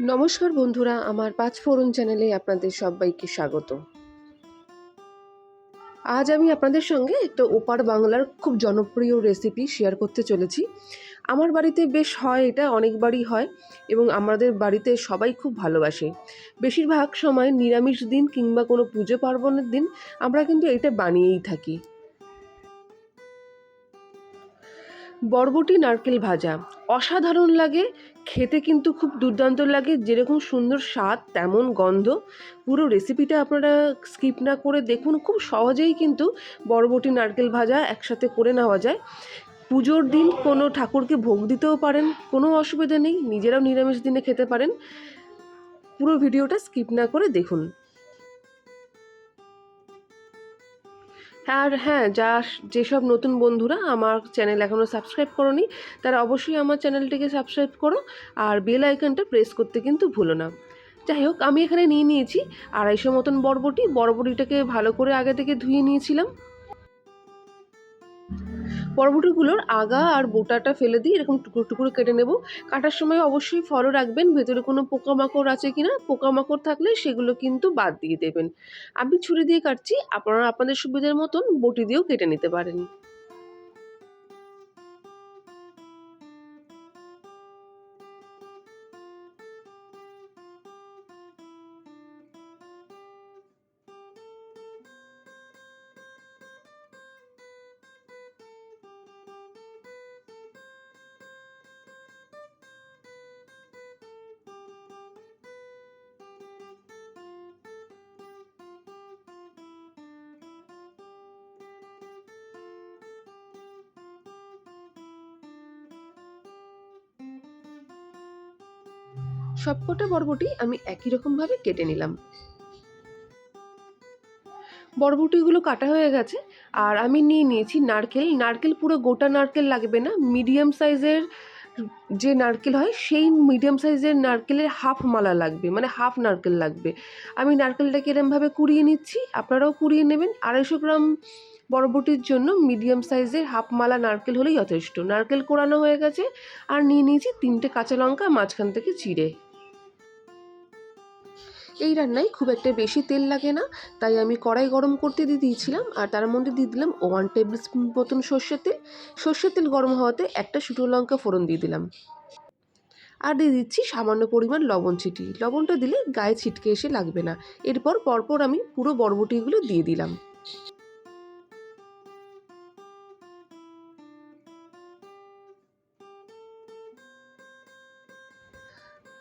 নমস্কার বন্ধুরা, আমার পাঁচ ফোরন চ্যানেলে আপনাদের সবাইকে স্বাগত। আজ আমি আপনাদের সঙ্গে একটা ওপার বাংলার খুব জনপ্রিয় রেসিপি শেয়ার করতে চলেছি। আমার বাড়িতে বেশ হয় এটা, অনেকবারই হয় এবং আমাদের বাড়িতে সবাই খুব ভালোবাসে। বেশিরভাগ সময় নিরামিষ দিন কিংবা কোনো পুজো পার্বণের দিন আমরা কিন্তু এটা বানিয়েই থাকি। বরবটি, নারকেল ভাজা, অসাধারণ লাগে খেতে কিন্তু খুব দুর্দান্ত লাগে। যেরকম সুন্দর স্বাদ, তেমন গন্ধ। পুরো রেসিপিটা আপনারা স্কিপ না করে দেখুন। খুব সহজেই কিন্তু বরবটি, নারকেল ভাজা একসাথে করে নেওয়া যায়। পুজোর দিন কোনো ঠাকুরকে ভোগ দিতেও পারেন, কোনো অসুবিধা নেই। নিজেরাও নিরামিষ দিনে খেতে পারেন। পুরো ভিডিওটা স্কিপ না করে দেখুন। আর হ্যাঁ যা যেসব নতুন বন্ধুরা আমার চ্যানেল এখনও সাবস্ক্রাইব করনি, তারা অবশ্যই আমার চ্যানেলটিকে সাবস্ক্রাইব করো আর বেল আইকনটা প্রেস করতে কিন্তু ভুলো না। যাই হোক, আমি এখানে নিয়ে নিয়েছি আড়াইশো মতন বরবটি। বরবটিটাকে ভালো করে আগে থেকে ধুয়ে নিয়েছিলাম। বরবটিগুলোর আগা আর বোটাটা ফেলে দিয়ে এরকম টুকরো টুকরো কেটে নেব। কাটার সময় অবশ্যই ফলো রাখবেন, ভেতরে কোনো পোকামাকড় আছে কি না পোকামাকড় থাকলে সেগুলো কিন্তু বাদ দিয়ে দেবেন। আমি ছুরি দিয়ে কাটছি, আপনারা আপনাদের সুবিধার মতন বটি দিয়েও কেটে নিতে পারেন। সবকটা বরবটি আমি একই রকমভাবে কেটে নিলাম। বরবটিগুলো কাটা হয়ে গেছে আর আমি নিয়ে নিয়েছি নারকেল। নারকেল পুরো গোটা নারকেল লাগবে না। মিডিয়াম সাইজের যে নারকেল হয়, সেই মিডিয়াম সাইজের নারকেলের হাফ মালা লাগবে মানে হাফ নারকেল লাগবে। আমি নারকেলটাকে এরমভাবে কুড়িয়ে নিচ্ছি। আপনারাও কুড়িয়ে নেবেন। আড়াইশো গ্রাম বরবটির জন্য মিডিয়াম সাইজের হাফ মালা নারকেল হলেই যথেষ্ট। নারকেল কোড়ানো হয়ে গেছে আর নিয়ে নিয়েছি তিনটে কাঁচা লঙ্কা, মাঝখান থেকে চিড়ে। এই রান্নায় খুব একটা বেশি তেল লাগে না, তাই আমি কড়াই গরম করতে দিয়ে দিয়েছিলাম, আর তার মধ্যে দিয়ে দিলাম ওয়ান টেবিল স্পুন মতন সর্ষের তেল। সর্ষের তেল গরম হওয়াতে একটা শুকনো লঙ্কা ফোড়ন দিয়ে দিলাম। আর দিয়ে দিচ্ছি সামান্য পরিমাণ লবণ ছিটি। লবণটা দিলে গায়ে ছিটকে এসে লাগবে না। এরপর পরপর আমি পুরো বরবটিগুলো দিয়ে দিলাম।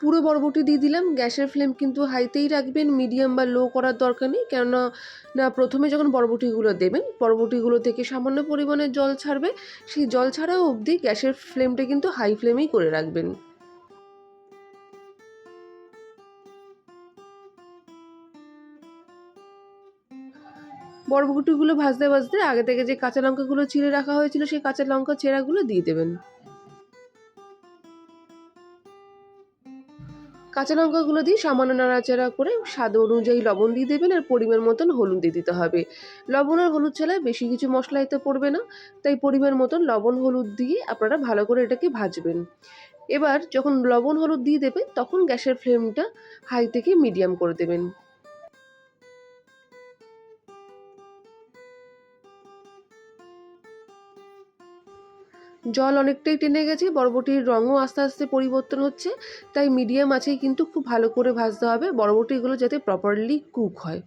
পুরো বরবটি দিয়ে দিলাম। গ্যাসের ফ্লেম কিন্তু হাইতেই রাখবেন, মিডিয়াম বা লো করার দরকার নেই। কেননা, না, প্রথমে যখন বরবটিগুলো দেবেন, বরবটিগুলো থেকে সামান্য পরিমাণে জল ছাড়বে। সেই জল ছাড়াও অবধি গ্যাসের ফ্লেমটা কিন্তু হাই ফ্লেমেই করে রাখবেন। বরবটিগুলো ভাজতে ভাজতে আগে থেকে যে কাঁচা লঙ্কাগুলো চিড়ে রাখা হয়েছিল, সেই কাঁচা লঙ্কা চেরাগুলো দিয়ে দেবেন। কাঁচা লঙ্কাগুলো দিয়ে সামান্য নাড়াচাড়া করে স্বাদ অনুযায়ী লবণ দিয়ে দেবেন আর পরিমাণ মতন হলুদ দিয়ে দিতে হবে। লবণ আর হলুদ ছাড়া বেশি কিছু মশলা এতে পড়বে না, তাই পরিমাণ মতন লবণ হলুদ দিয়ে আপনারা ভালো করে এটাকে ভাজবেন। এবার যখন লবণ হলুদ দিয়ে দেবেন তখন গ্যাসের ফ্লেমটা হাই থেকে মিডিয়াম করে দেবেন। জল অনেকটাই টেনে গেছে, বরবটির রঙও আস্তে আস্তে পরিবর্তন হচ্ছে, তাই মিডিয়াম আছেই কিন্তু খুব ভালো করে ভাজতে হবে, বরবটিগুলো যাতে প্রপারলি কুক হয়।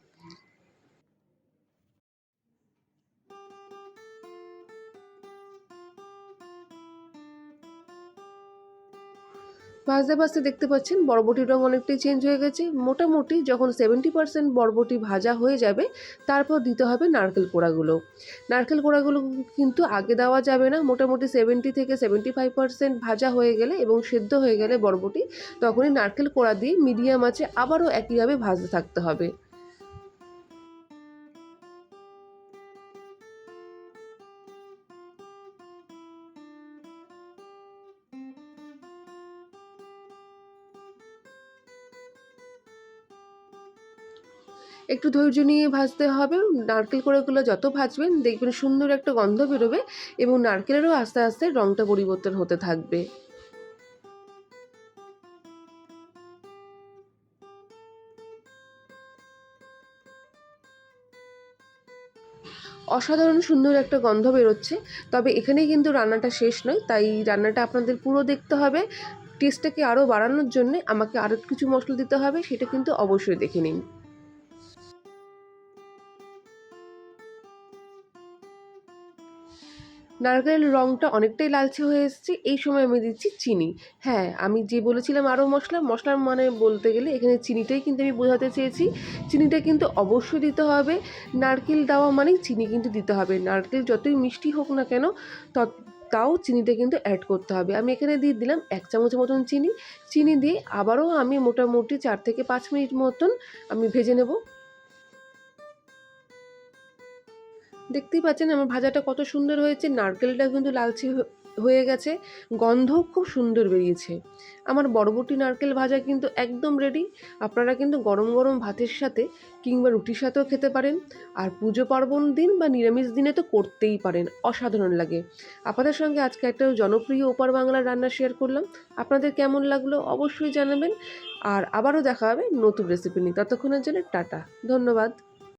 ভাজতে ভাজতে দেখতে পাচ্ছেন বরবটির রং অনেকটাই চেঞ্জ হয়ে গেছে। মোটামুটি যখন সেভেন্টি পার্সেন্ট বরবটি ভাজা হয়ে যাবে, তারপর দিতে হবে নারকেল কোড়াগুলো। নারকেল কোড়াগুলো কিন্তু আগে দেওয়া যাবে না, মোটামুটি সেভেন্টি থেকে সেভেন্টি ফাইভ পার্সেন্ট ভাজা হয়ে গেলে এবং সেদ্ধ হয়ে গেলে বরবটি তখনই নারকেল কোড়া দিয়ে মিডিয়াম আছে, আবারও একইভাবে ভাজতে থাকতে হবে। একটু ধৈর্য নিয়ে ভাজতে হবে। নারকেল কোড়াগুলো যত ভাজবেন দেখবেন সুন্দর একটা গন্ধ বেরোবে এবং নারকেলেরও আস্তে আস্তে রঙটা পরিবর্তন হতে থাকবে। অসাধারণ সুন্দর একটা গন্ধ বেরোচ্ছে। তবে এখানেই কিন্তু রান্নাটা শেষ নয়, তাই রান্নাটা আপনাদের পুরো দেখতে হবে। টেস্টটাকে আরও বাড়ানোর জন্য আমাকে আরও কিছু মশলা দিতে হবে, সেটা কিন্তু অবশ্যই দেখে নিন। নারকেলের রঙটা অনেকটাই লালচে হয়ে এসেছে। এই সময় আমি দিচ্ছি চিনি। হ্যাঁ আমি যে বলেছিলাম আরও মশলা, মশলার মানে বলতে গেলে এখানে চিনিটাই কিন্তু আমি বোঝাতে চেয়েছি। চিনিটা কিন্তু অবশ্যই দিতে হবে। নারকেল দেওয়া মানেই চিনি কিন্তু দিতে হবে। নারকেল যতই মিষ্টি হোক না কেন, তত, তাও চিনিটা কিন্তু অ্যাড করতে হবে। আমি এখানে দিয়ে দিলাম এক চামচ মতন চিনি। চিনি দিয়ে আবারও আমি মোটামুটি চার থেকে পাঁচ মিনিট মতন আমি ভেজে নেব। দেখতেই পাচ্ছেন আমার ভাজাটা কত সুন্দর হয়েছে নারকেলটা কিন্তু লালচে হয়ে গেছে গন্ধ খুব সুন্দর বেরিয়েছে। আমার বরবটি নারকেল ভাজা কিন্তু একদম রেডি আপনারা কিন্তু গরম গরম ভাতের সাথে কিংবা রুটির সাথেও খেতে পারেন, আর পুজো পার্বণ দিন বা নিরামিষ দিনে তো করতেই পারেন, অসাধারণ লাগে। আপনাদের সঙ্গে আজকে একটা জনপ্রিয় ওপার বাংলার রান্না শেয়ার করলাম, আপনাদের কেমন লাগল অবশ্যই জানাবেন, আর আবারও দেখা হবে নতুন রেসিপি নিয়ে, ততক্ষণের জন্য টাটা, ধন্যবাদ।